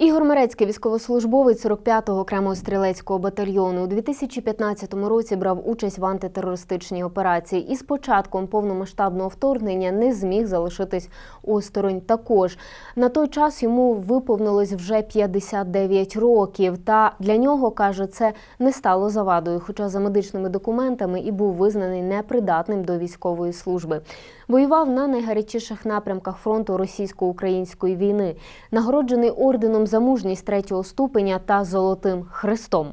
Ігор Мерецький, військовослужбовець 45-го окремого стрілецького батальйону, у 2015 році брав участь в антитерористичній операції і з початком повномасштабного вторгнення не зміг залишитись осторонь. Також на той час йому виповнилось вже 59 років. Та для нього каже, це не стало завадою, хоча за медичними документами і був визнаний непридатним до військової служби. Воював на найгарячіших напрямках фронту російсько-української війни, нагороджений орденом за мужність третього ступеня та золотим хрестом.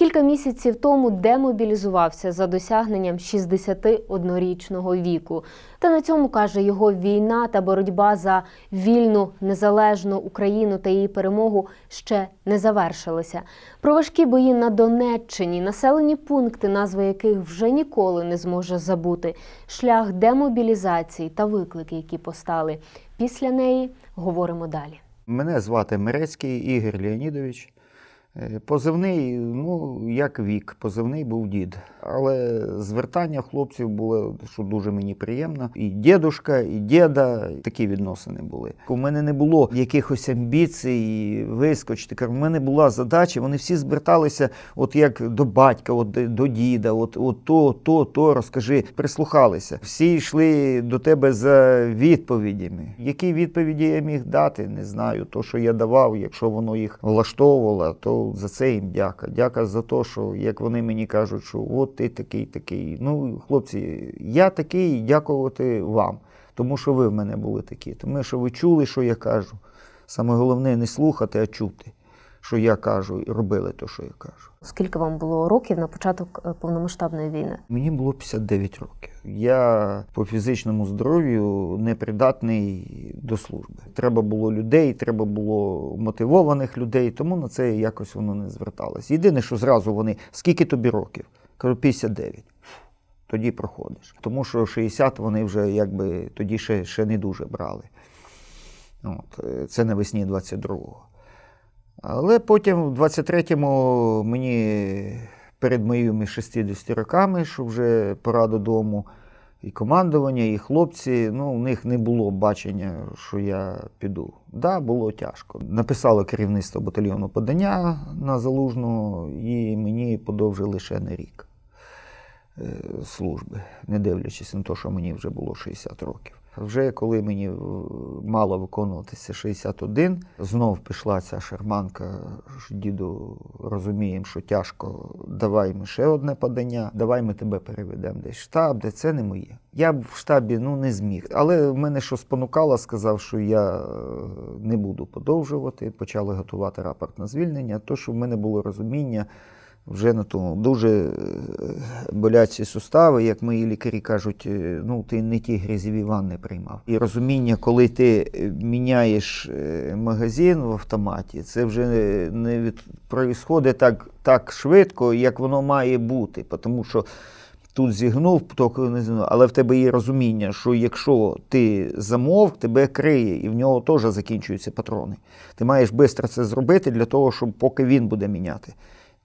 Кілька місяців тому демобілізувався за досягненням 61-річного віку. Та на цьому каже його війна та боротьба за вільну незалежну Україну та її перемогу ще не завершилися. Про важкі бої на Донеччині, населені пункти, назви яких вже ніколи не зможе забути, шлях демобілізації та виклики, які постали. Після неї говоримо далі. Мене звати Мерецький Ігор Леонідович. Е, Позивний, ну, як вік, позивний був дід. Але звертання хлопців було, що дуже мені приємно. І дідушка, і діда, такі відносини були. У мене не було якихось амбіцій вискочити. У мене була задача, вони всі зверталися, от як до батька, от до діда, от, от то, то, то, розкажи, прислухалися. Всі йшли до тебе за відповідями. Які відповіді я міг дати, не знаю. То, що я давав, якщо воно їх влаштовувало, то за це їм дяка. Дяка за те, що як вони мені кажуть, що от ти такий, такий. Ну, хлопці, я такий, дякувати вам, тому що ви в мене були такі. Тому що ви чули, що я кажу. Саме головне не слухати, а чути, що я кажу, і робили те, що я кажу. Скільки вам було років на початок е, повномасштабної війни? Мені було 59 років. Я по фізичному здоров'ю непридатний до служби. Треба було людей, треба було мотивованих людей, тому на це якось воно не зверталось. Єдине, що зразу вони, скільки тобі років? Кажу, 59. Тоді проходиш. Тому що 60 вони вже якби тоді ще, ще не дуже брали. От, е, це навесні 22-го. Але потім, в 23-му, мені перед моїми 60 роками, що вже пора додому, і командування, і хлопці, ну, у них не було бачення, що я піду. Да, було тяжко. Написало керівництво батальйону подання на залужну, і мені подовжили ще на рік е, служби, не дивлячись на те, що мені вже було 60 років. Вже коли мені е, мало виконуватися 61, знов пішла ця шарманка, діду розуміємо, що тяжко, давай ми ще одне подання, давай ми тебе переведемо десь в штаб, де це не моє. Я б в штабі ну, не зміг. Але мене що спонукало, сказав, що я е, не буду подовжувати, почали готувати рапорт на звільнення, то що в мене було розуміння вже на тому дуже е, болячі сустави, як мої лікарі кажуть, е, ну ти не ті грязєві ванни приймав. І розуміння, коли ти е, міняєш магазин в автоматі, це вже не від проїсходить так, так швидко, як воно має бути. Тому що тут зігнув, тільки не зігнув, але в тебе є розуміння, що якщо ти замовк, тебе криє, і в нього теж закінчуються патрони. Ти маєш швидко це зробити для того, щоб поки він буде міняти.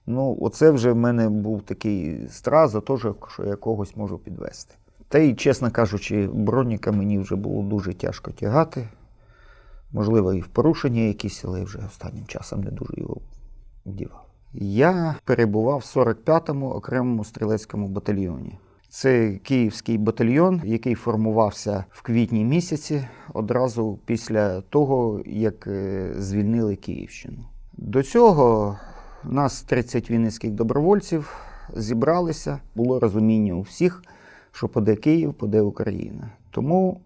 Ну, оце вже в мене був такий страх за те, що я когось можу підвести. Та й, чесно кажучи, броніка мені вже було дуже тяжко тягати. Можливо, і в порушення якісь, але вже останнім часом не дуже його вдівав. Я перебував в 45-му окремому стрілецькому батальйоні. Це київський батальйон, який формувався в квітні місяці, одразу після того, як е, звільнили Київщину. До цього нас 30 вінницьких добровольців зібралися. Було розуміння у всіх, що поде Київ, поде Україна. Тому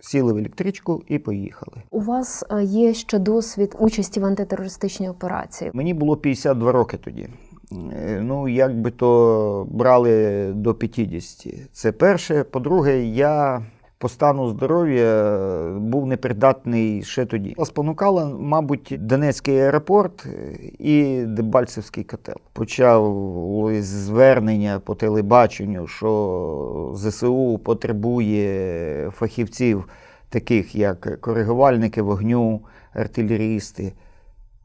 сіли в електричку і поїхали. У вас е, є ще досвід участі в антитерористичній операції. Мені було 52 роки тоді. Е, Ну, як би то брали до 50. Це перше. По-друге, я по стану здоров'я був непридатний ще тоді. Спонукала, мабуть, Донецький аеропорт і Дебальцевський котел. Почав звернення по телебаченню, що ЗСУ потребує фахівців, таких як коригувальники вогню, артилерісти.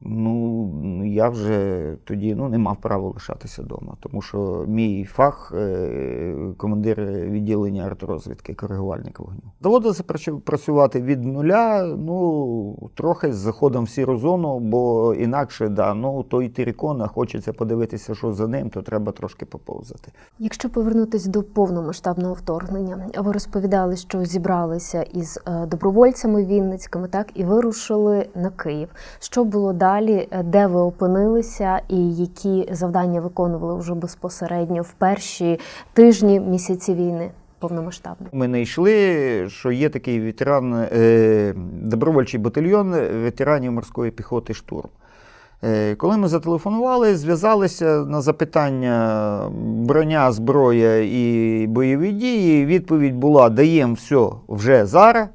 Ну, я вже тоді ну, не мав права лишатися вдома, тому що мій фах е, командир відділення артрозвідки, коригувальник вогню. Доводилося працю- працювати від нуля, ну, трохи з заходом в сіру зону, бо інакше, да, ну, той тирікон, а хочеться подивитися, що за ним, то треба трошки поповзати. Якщо повернутися до повномасштабного вторгнення, ви розповідали, що зібралися із е, добровольцями вінницькими, так і вирушили на Київ. Що було далі, е, де ви опинилися, і які завдання виконували вже безпосередньо в перші тижні місяці війни повномасштабної? Ми не йшли, що є такий ветеран, е, добровольчий батальйон ветеранів морської піхоти штурм. Е, Коли ми зателефонували, зв'язалися на запитання броня, зброя і бойові дії. Відповідь була: даємо все вже зараз,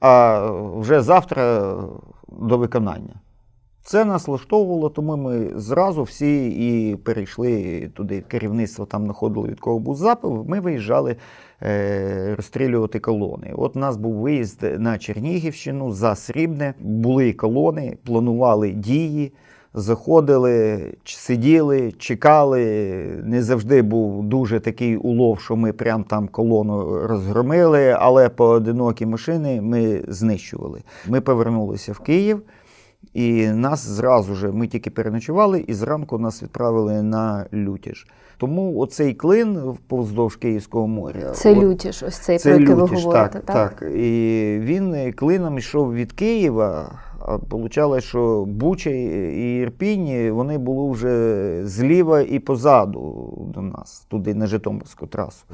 а вже завтра до виконання. Це нас влаштовувало, тому ми зразу всі і перейшли туди. Керівництво там знаходило від кого був запив. Ми виїжджали е, розстрілювати колони. От у нас був виїзд на Чернігівщину за Срібне. Були колони, планували дії. Заходили, сиділи, чекали. Не завжди був дуже такий улов, що ми прям там колону розгромили, але поодинокі машини ми знищували. Ми повернулися в Київ. І нас зразу же, ми тільки переночували, і зранку нас відправили на Лютіж. Тому оцей клин вздовж Київського моря. Це от- лютіш, ось цей це про який ви говорите, так, так. І він клином йшов від Києва. А виходило, що Буча і Ірпінь вони були вже зліва і позаду до нас, туди на Житомирську трасу.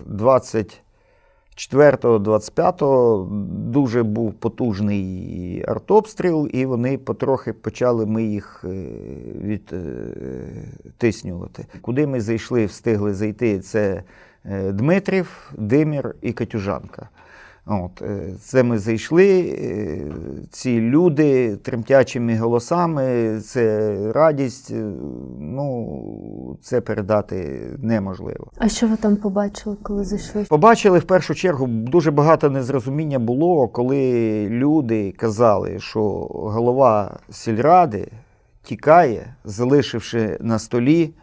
24-25 дуже був потужний артобстріл, і вони потрохи почали ми їх е, відтиснювати. Куди ми зайшли, встигли зайти, це е, Дмитрів, Димір і Катюжанка. От, е, це ми зайшли, е, ці люди тремтячими голосами, це радість, е, ну, це передати неможливо. А що ви там побачили, коли зайшли? Побачили в першу чергу дуже багато незрозуміння було, коли люди казали, що голова сільради тікає, залишивши на столі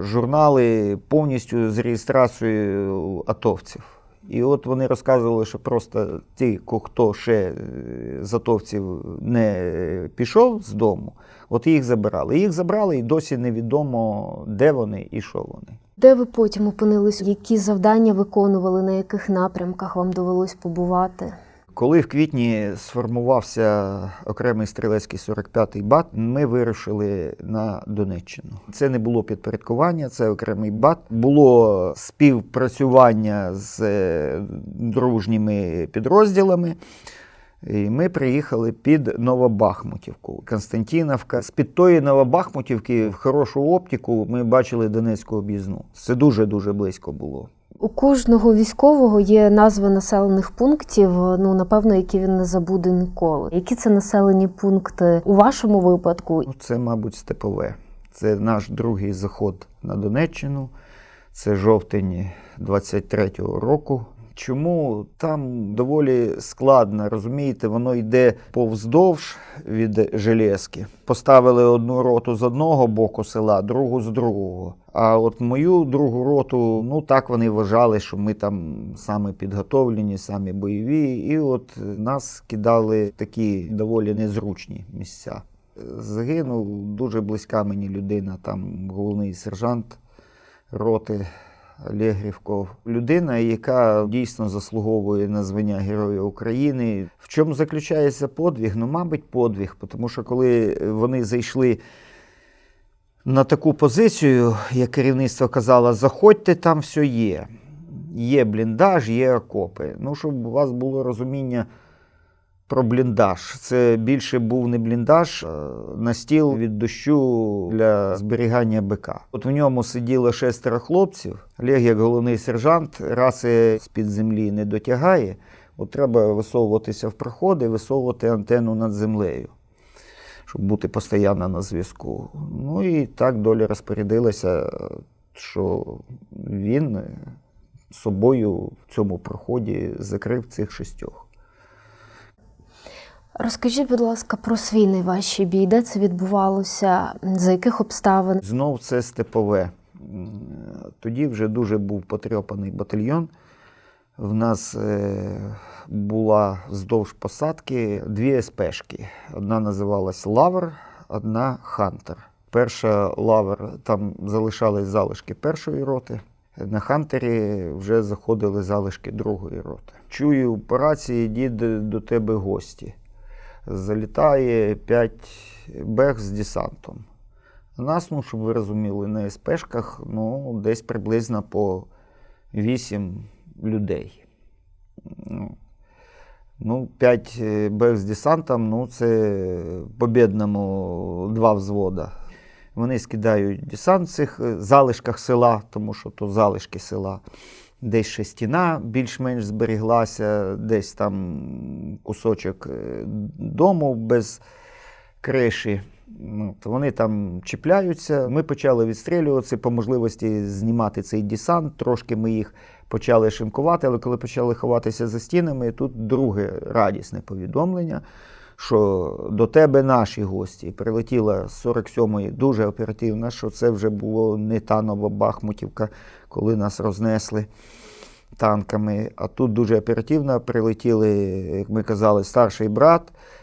журнали повністю з реєстрацією атовців. І от вони розказували, що просто ті, хто ще затовців не пішов з дому, от їх забирали. Їх забрали, і досі невідомо, де вони і що вони. Де ви потім опинились? Які завдання виконували, на яких напрямках вам довелось побувати? Коли в квітні сформувався окремий стрілецький 45-й бат, ми вирушили на Донеччину. Це не було підпорядкування, це окремий бат. Було співпрацювання з е, дружніми підрозділами. І ми приїхали під Новобахмутівку, Константіновка. З-під тої Новобахмутівки в хорошу оптику ми бачили Донецьку об'їзну. Це дуже-дуже близько було. У кожного військового є назви населених пунктів, ну напевно, які він не забуде ніколи. Які це населені пункти у вашому випадку? Ну, Це, мабуть, степове. Це наш другий заход на Донеччину. Це жовтень 23-го року. Чому там доволі складно, розумієте, воно йде повздовж від Железки. Поставили одну роту з одного боку села, другу з другого. А от мою другу роту, ну так вони вважали, що ми там саме підготовлені, самі бойові. І от нас кидали такі доволі незручні місця. Загинув дуже близька мені людина, там головний сержант роти Олег Людина, яка дійсно заслуговує на звання Героя України. В чому заключається подвиг? Ну, мабуть, подвиг, тому що коли вони зайшли на таку позицію, як керівництво казало, заходьте, там все є. Є бліндаж, є окопи. Ну, щоб у вас було розуміння про бліндаж. Це більше був не бліндаж, а настіл від дощу для зберігання БК. От в ньому сиділо шестеро хлопців. Олег, як головний сержант, раси з-під землі не дотягає. От треба висовуватися в проходи, висовувати антенну над землею, щоб бути постійно на зв'язку. Ну і так доля розпорядилася, що він собою в цьому проході закрив цих шістьох. Розкажіть, будь ласка, про свій найважчий бій. Де це відбувалося? За яких обставин? Знов це степове. Тоді вже дуже був потрьопаний батальйон. В нас е, була вздовж посадки дві СПшки. Одна називалась Лавр, одна Хантер. Перша лавр, там залишались залишки першої роти. На Хантері вже заходили залишки другої роти. Чую по рації, дід до тебе гості. Залітає 5 бех з десантом. А Нас, ну, щоб ви розуміли, на СПшках ну, десь приблизно по 8 людей. Ну, Ну, 5 бех з десантом, ну, це побєдному два взвода. Вони скидають десант в цих е, залишках села, тому що то залишки села. Десь ще стіна більш-менш зберіглася, десь там кусочок е, дому без криші. Ну, то вони там чіпляються. Ми почали відстрілюватися по можливості знімати цей десант. Трошки ми їх почали шинкувати, але коли почали ховатися за стінами, тут друге радісне повідомлення, що до тебе наші гості. Прилетіла з 47-ї дуже оперативно, що це вже було не та Новобахмутівка, коли нас рознесли танками. А тут дуже оперативно прилетіли, як ми казали, старший брат.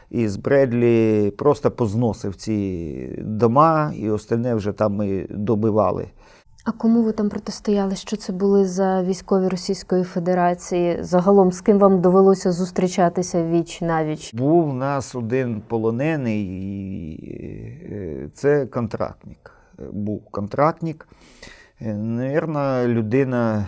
І з Бредлі просто позносив ці дома, і остальне вже там ми добивали. А кому ви там протистояли? Що це були за військові Російської Федерації? Загалом з ким вам довелося зустрічатися віч на віч? Був у нас один полонений, і е, це контрактник. Е, Був контрактник. Е, Навірно, людина.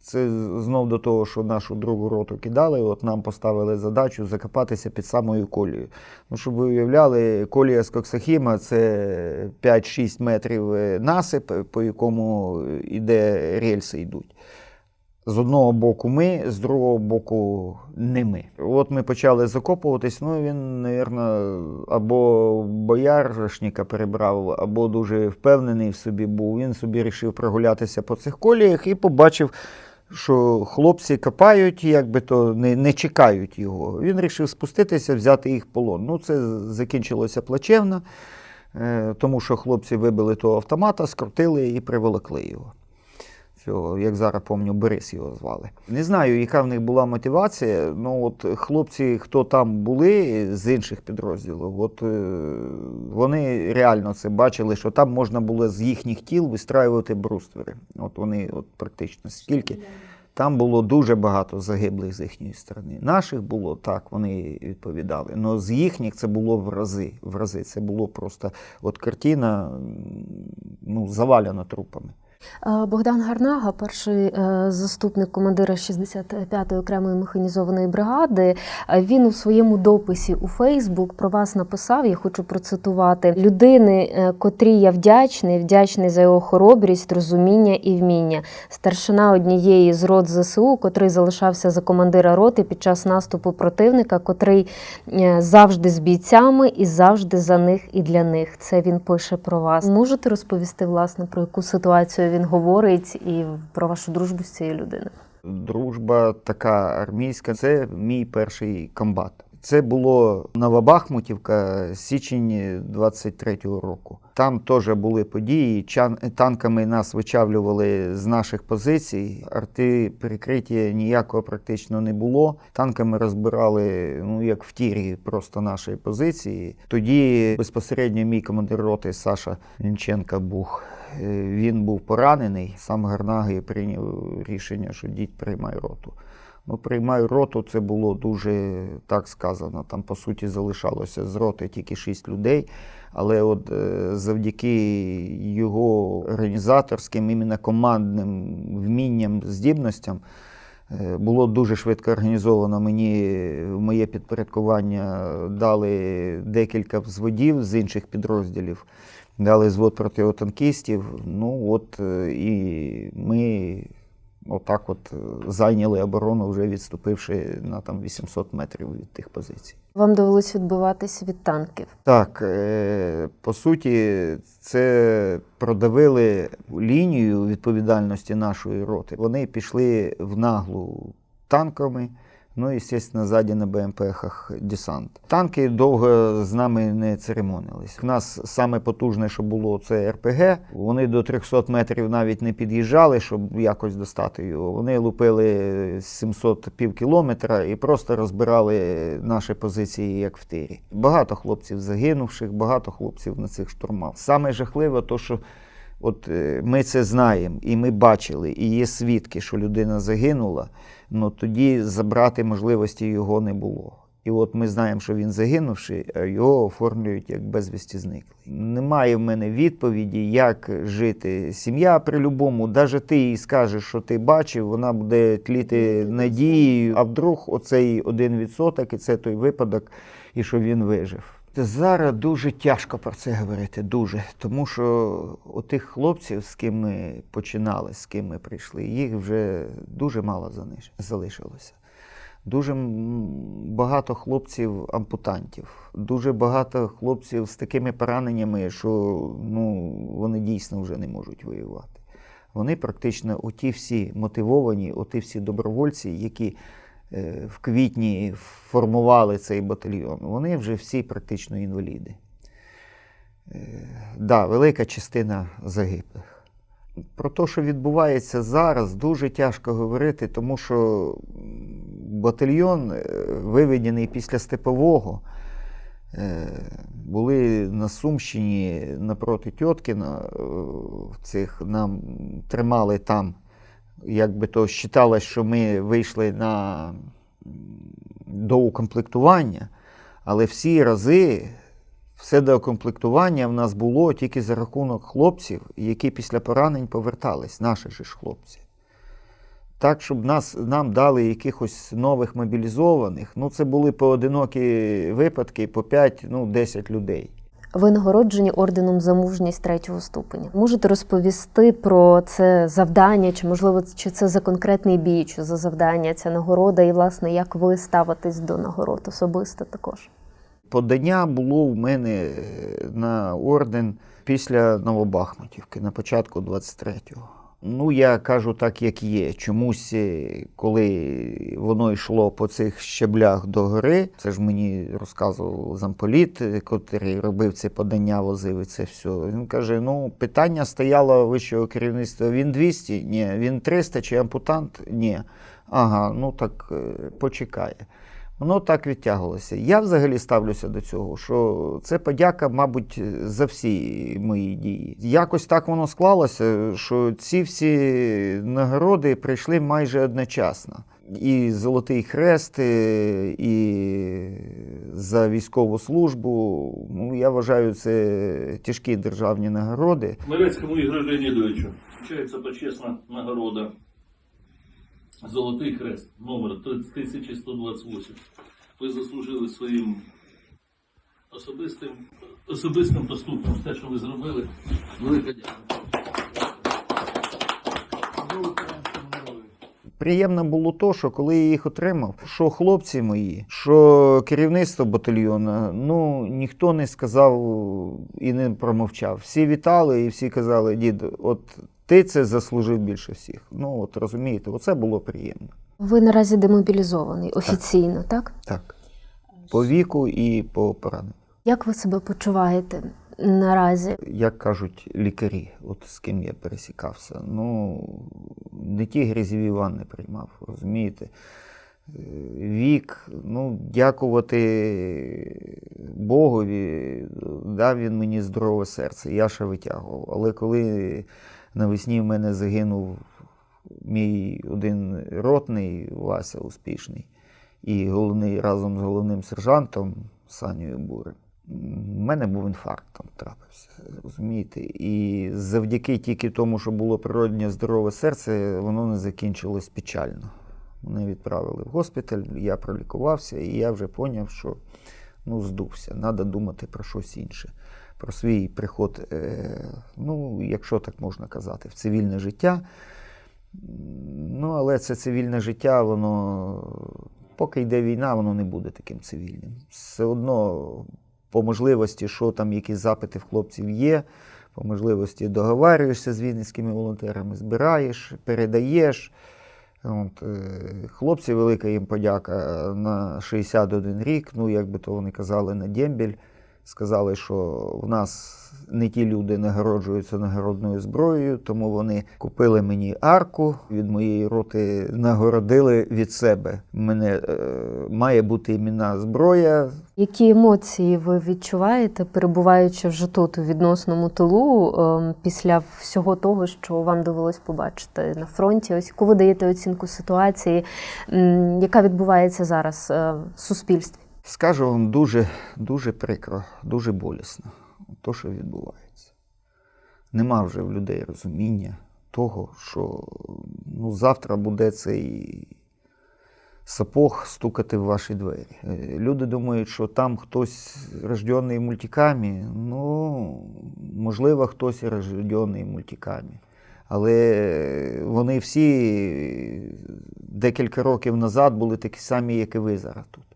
Це знов до того, що нашу другу роту кидали. От нам поставили задачу закопатися під самою колією. Ну, щоб ви уявляли, колія з Коксахіма це 5-6 метрів е, насип, по якому іде рельси йдуть. З одного боку ми, з другого боку не ми. От ми почали закопуватись. Ну він, мабуть, або бояришника перебрав, або дуже впевнений в собі був. Він собі вирішив прогулятися по цих коліях і побачив, що хлопці копають, якби то не, не чекають його. Він вирішив спуститися, взяти їх в полон. Ну, це закінчилося плачевно, е, тому що хлопці вибили того автомата, скрутили і приволокли його цього, як зараз пам'ятаю, Борис його звали. Не знаю, яка в них була мотивація. Ну от хлопці, хто там були з інших підрозділів, от е, вони реально це бачили, що там можна було з їхніх тіл вистраювати бруствери. От вони от практично скільки. Там було дуже багато загиблих з їхньої сторони. Наших було так, вони відповідали. Але з їхніх це було в рази. В рази. Це було просто от картина ну, завалена трупами. Е, Богдан Гарнага, перший е, заступник командира 65-ї окремої механізованої бригади, е, він у своєму дописі у Фейсбук про вас написав. Я хочу процитувати людини, котрій я вдячний, вдячний за його хоробрість, розуміння і вміння. Старшина однієї з рот ЗСУ, котрий залишався за командира роти під час наступу противника, котрий завжди з бійцями і завжди за них і для них. Це він пише про вас. Можете розповісти власне про яку ситуацію він говорить і про вашу дружбу з цією людиною? Дружба така армійська. Це мій перший комбат. Це було Новобахмутівка, січень 23-го року. Там теж були події. Танками нас вичавлювали з наших позицій. Арти перекриття ніякого практично не було. Танками розбирали, ну як в тірі, просто наші позиції. Тоді безпосередньо мій командир роти Саша Лінченка був. Е, Він був поранений. Сам Гарнаги прийняв рішення, що дідь приймай роту. Ну, приймаю роту, це було дуже так сказано. Там, по суті, залишалося з роти тільки шість людей. Але от е, завдяки його організаторським, іменно командним вмінням, здібностям, е, було дуже швидко організовано. Мені в моє підпорядкування дали декілька взводів з інших підрозділів, дали звод протитанкістів. Ну от е, і ми отак от е, зайняли оборону, вже відступивши на там 800 метрів від тих позицій. Вам довелось відбиватися від танків. Так, е, по суті, це продавили лінію відповідальності нашої роти. Вони пішли в наглу танками, Ну і, звісно, ззаді на БМПхах десант. Танки довго з нами не церемонились. У нас саме потужне, що було, це РПГ. Вони до 300 метрів навіть не під'їжджали, щоб якось достати його. Вони лупили 700 пів кілометра і просто розбирали наші позиції, як в тирі. Багато хлопців загинувших, багато хлопців на цих штурмах. Саме жахливе, то що От е, ми це знаємо, і ми бачили, і є свідки, що людина загинула, але тоді забрати можливості його не було. І от ми знаємо, що він загинувший, а його оформлюють як безвісті зниклий. Немає в мене відповіді, як жити. Сім'я при любому, навіть ти їй скажеш, що ти бачив, вона буде тліти надією, а вдруг оцей один відсоток, і це той випадок, і що він вижив. Зараз дуже тяжко про це говорити, дуже. Тому що у тих хлопців, з ким ми починали, з ким ми прийшли, їх вже дуже мало залишилося. Дуже багато хлопців ампутантів, дуже багато хлопців з такими пораненнями, що ну, вони дійсно вже не можуть воювати. Вони практично оті всі мотивовані, оті всі добровольці, які в квітні формували цей батальйон, вони вже всі практично інваліди. Е, да, велика частина загиблих. Про те, що відбувається зараз, дуже тяжко говорити, тому що батальйон, е, виведений після степового, е, були на Сумщині напроти Тьоткіна, е, цих нам тримали там. Якби то вважалось, що ми вийшли на доукомплектування, але всі рази все доукомплектування в нас було тільки за рахунок хлопців, які після поранень повертались, наші ж хлопці. Так, щоб нас, нам дали якихось нових мобілізованих, ну це були поодинокі випадки по 5, ну, 10 людей. Ви нагороджені орденом за мужність третього ступеня. Можете розповісти про це завдання, чи можливо чи це за конкретний бій, чи за завдання ця нагорода, і власне як ви ставитесь до нагород особисто також? Подання було в мене е, на орден після Новобахмутівки на початку 23-го. Ну, я кажу так, як є. Чомусь, е, коли воно йшло по цих щеблях до гори, це ж мені розказував замполіт, е, котрий робив це подання, возив і це все. Він каже: ну, питання стояло вищого керівництва: він 200? Ні, він 300 чи ампутант? Ні. Ага, ну так е, почекає. Воно так відтягувалося. Я взагалі ставлюся до цього, що це подяка, мабуть, за всі мої дії. Якось так воно склалося, що ці всі нагороди прийшли майже одночасно. І Золотий Хрест, і і за військову службу. Ну, я вважаю, це тяжкі державні нагороди. Мирецькому Ігорю Леонідовичу вручається почесна нагорода Золотий Хрест номер 3128. Ви заслужили своїм особистим, особистим поступком те, що ви зробили. Велика дякую. Приємно було то, що коли я їх отримав, що хлопці мої, що керівництво батальйону, ну ніхто не сказав і не промовчав. Всі вітали і всі казали, дід, от ти це заслужив більше всіх. Ну от розумієте, оце було приємно. Ви наразі демобілізований офіційно, так? Так. По віку і по пораненню. Як ви себе почуваєте наразі? Як кажуть лікарі, от з ким я пересікався, ну не ті грязєві ванни приймав, розумієте? Е, Вік, ну, дякувати Богові, дав він мені здорове серце, я ще витягував. Але коли навесні в мене загинув мій один ротний Вася успішний, і головний разом з головним сержантом Санєю Бурем, у мене був інфаркт там трапився, розумієте? І завдяки тільки тому, що було природнє здорове серце, воно не закінчилось печально. Мене відправили в госпіталь, я пролікувався, і я вже зрозумів, що ну, здувся. Треба думати про щось інше. Про свій приход, е, ну, якщо так можна казати, в цивільне життя. Ну, але це цивільне життя, воно, поки йде війна, воно не буде таким цивільним. Все одно, по можливості, що там, які запити в хлопців є, по можливості договарюєшся з вінницькими волонтерами, збираєш, передаєш. От, е, хлопці, велика їм подяка на 61 рік. Ну, як би то вони казали, на дембель. Сказали, що в нас не ті люди нагороджуються нагородною зброєю, тому вони купили мені арку від моєї роти, нагородили від себе. Мене е, має бути іменна зброя. Які емоції ви відчуваєте, перебуваючи вже тут у відносному тилу, ем, після всього того, що вам довелось побачити на фронті? Ось яку ви даєте оцінку ситуації, м, яка відбувається зараз е, в суспільстві? Скажу вам дуже, дуже прикро, дуже болісно, то, що відбувається. Нема вже в людей розуміння того, що ну, завтра буде цей сапог стукати в ваші двері. Е, Люди думають, що там хтось рождений в мультикамі. Ну, можливо, хтось і рождений в. Але вони всі декілька років назад були такі самі, як і ви зараз тут.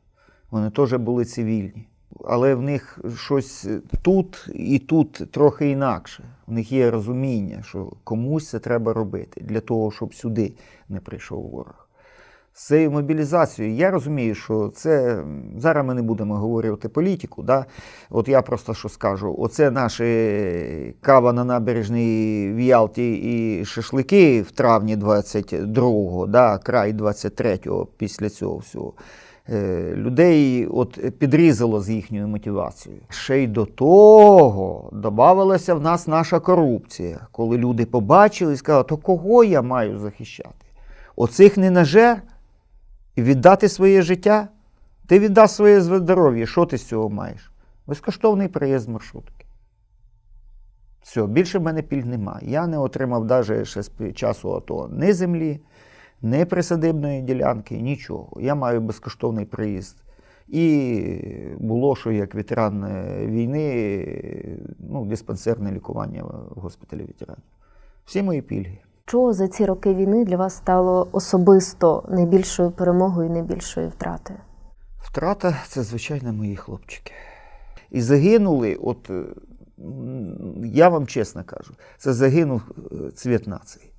Вони теж були цивільні. Але в них щось тут і тут трохи інакше. В них є розуміння, що комусь це треба робити для того, щоб сюди не прийшов ворог. З цією мобілізацією я розумію, що це зараз ми не будемо говорити політику. Да? От я просто що скажу: оце наші кава на набережній в Ялті і шашлики в травні 22-го, да, край 23-го після цього всього. Е, Людей от підрізало з їхньою мотивацією. Ще й до того додавалася в нас наша корупція, коли люди побачили і сказали, то кого я маю захищати? Оцих ненажер і віддати своє життя? Ти віддаш своє здоров'я, що ти з цього маєш? Безкоштовний проїзд маршрутки. Все, більше в мене пільг немає. Я не отримав навіть ще з часу АТО ні землі, ні присадибної ділянки, нічого. Я маю безкоштовний приїзд. І було, що як ветеран е, війни, ну, диспансерне лікування в госпіталі ветеранів. Всі мої пільги. Що за ці роки війни для вас стало особисто найбільшою перемогою і найбільшою втратою? Втрата це, звичайно, мої хлопчики. І загинули, от е, я вам чесно кажу, це загинув е, цвіт нації.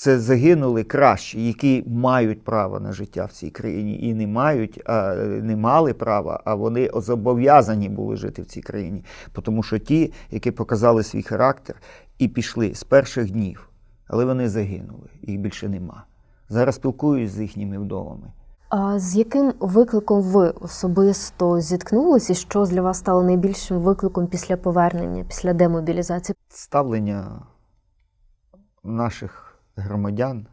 Це загинули кращі, які мають право на життя в цій країні і не мають, а не мали права, а вони зобов'язані були жити в цій країні. Тому що ті, які показали свій характер і пішли з перших днів, але вони загинули, їх більше нема. Зараз спілкуюсь з їхніми вдовами. А з яким викликом ви особисто зіткнулися, і що для вас стало найбільшим викликом після повернення, після демобілізації? ставлення наших громадян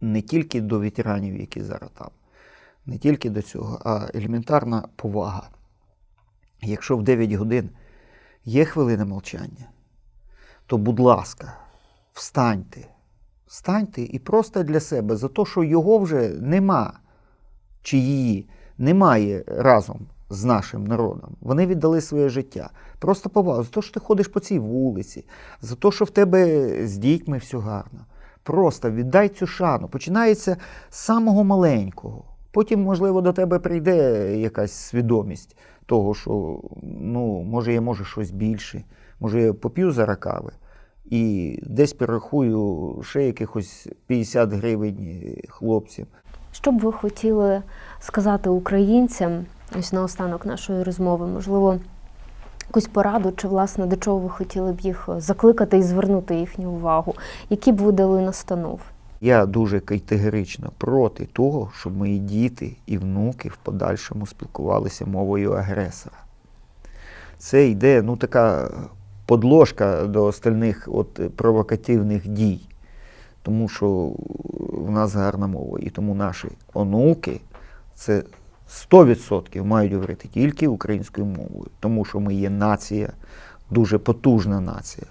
не тільки до ветеранів, які зараз там, не тільки до цього, а елементарна повага. Якщо в 9 годин є хвилина мовчання, то, будь ласка, встаньте. Встаньте і просто для себе за те, що його вже нема, чи її немає разом з нашим народом. Вони віддали своє життя. Просто повагу за те, що ти ходиш по цій вулиці, за те, що в тебе з дітьми все гарно. Просто віддай цю шану. Починається з самого маленького. Потім, можливо, до тебе прийде якась свідомість того, що ну, може, я можу щось більше, може, я поп'ю за кави і десь перерахую ще якихось 50 гривень хлопцям. Що б ви хотіли сказати українцям ось наостанок нашої розмови? Можливо, якусь пораду, чи власне до чого ви хотіли б їх закликати і звернути їхню увагу? Які б ви дали настанов? Я дуже категорично проти того, щоб мої діти і внуки в подальшому спілкувалися мовою агресора. Це йде ну, така подложка до остальних от, провокативних дій, тому що в нас гарна мова. І тому наші онуки це 100% мають говорити тільки українською мовою, тому що ми є нація, дуже потужна нація.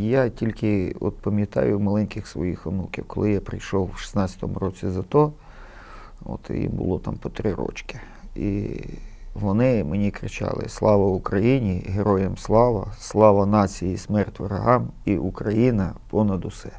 Я тільки от пам'ятаю маленьких своїх онуків, коли я прийшов в 16-му році за то, от їм було там по три рочки. І вони мені кричали: Слава Україні! Героям слава! Слава нації, смерть ворогам і Україна понад усе.